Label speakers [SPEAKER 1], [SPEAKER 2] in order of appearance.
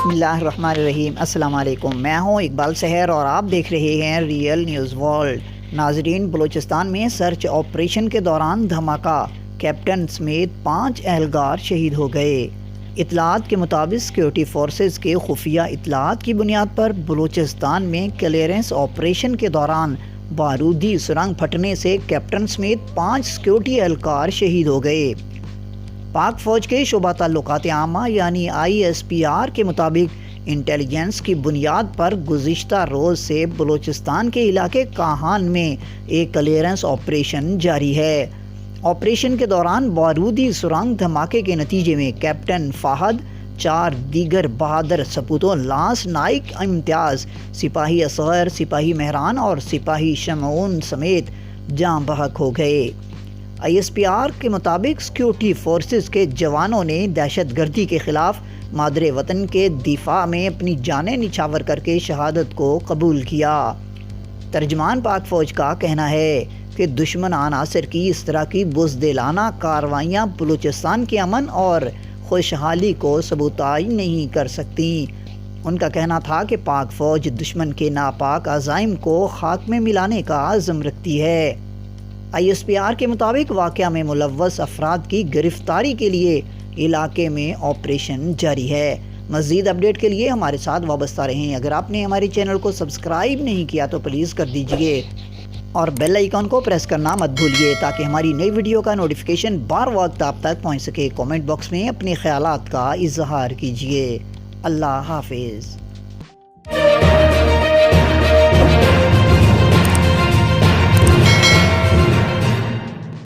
[SPEAKER 1] अस्सलाम वालेकुम मैं हूँ इकबाल सहर और आप देख रहे हैं रियल न्यूज़ वर्ल्ड। नाजरीन, बलूचिस्तान में सर्च ऑपरेशन के दौरान धमाका। कैप्टन समेत पाँच एहलगार शहीद हो गए। इतलात के मुताबिक सिक्योरिटी फोर्सेज के खुफिया इतलात की बुनियाद पर बलूचिस्तान में क्लियरेंस ऑपरेशन के दौरान बारूदी सुरंग फटने से कैप्टन समेत पाँच सिक्योरिटी एहलकार शहीद हो गए। पाक फौज के शोबा ताल्लुक आमा, यानी आई एस पी आर के मुताबिक इंटेलिजेंस की बुनियाद पर गुज्त रोज़ से बलूचिस्तान के इलाके काहान में एक क्लियरेंस ऑपरेशन जारी है। ऑपरेशन के दौरान बारूदी सुरंग धमाके के नतीजे में कैप्टन फाहद, चार दीगर बहादुर सपूतों, लांस, नाइक, इम्तियाज़, सिपाही असगर सिपाही महरान और सिपाही शमून समेत जाँ बहक हो गए। आईएसपीआर के मुताबिक सिक्योरिटी फोर्सेस के जवानों ने दहशत गर्दी के खिलाफ मादरे वतन के दिफा में अपनी जानें निछावर करके शहादत को कबूल किया। तर्जमान पाक फौज का कहना है कि दुश्मन अनासर की इस तरह की बुजदिलाना कार्रवाइयाँ बलूचिस्तान के अमन और खुशहाली को सबूताज नहीं कर सकती। उनका कहना था कि पाक फौज दुश्मन के नापाक अजाइम को खाक में मिलाने का आज़म रखती है। आई एस पी आर के मुताबिक वाक़ में मुलवस अफराद की गिरफ्तारी के लिए इलाके में ऑपरेशन जारी है। मज़ीद अपडेट के लिए हमारे साथ वाबस्ता रहें। अगर आपने हमारे चैनल को सब्सक्राइब नहीं किया तो प्लीज़ कर दीजिए। और बेल आइकन को प्रेस करना मत भूलिए ताकि हमारी नई वीडियो का नोटिफिकेशन बार वक्त आप तक पहुँच सके। कमेंट बॉक्स में अपने ख्याल का इजहार कीजिए। अल्लाह हाफिज़।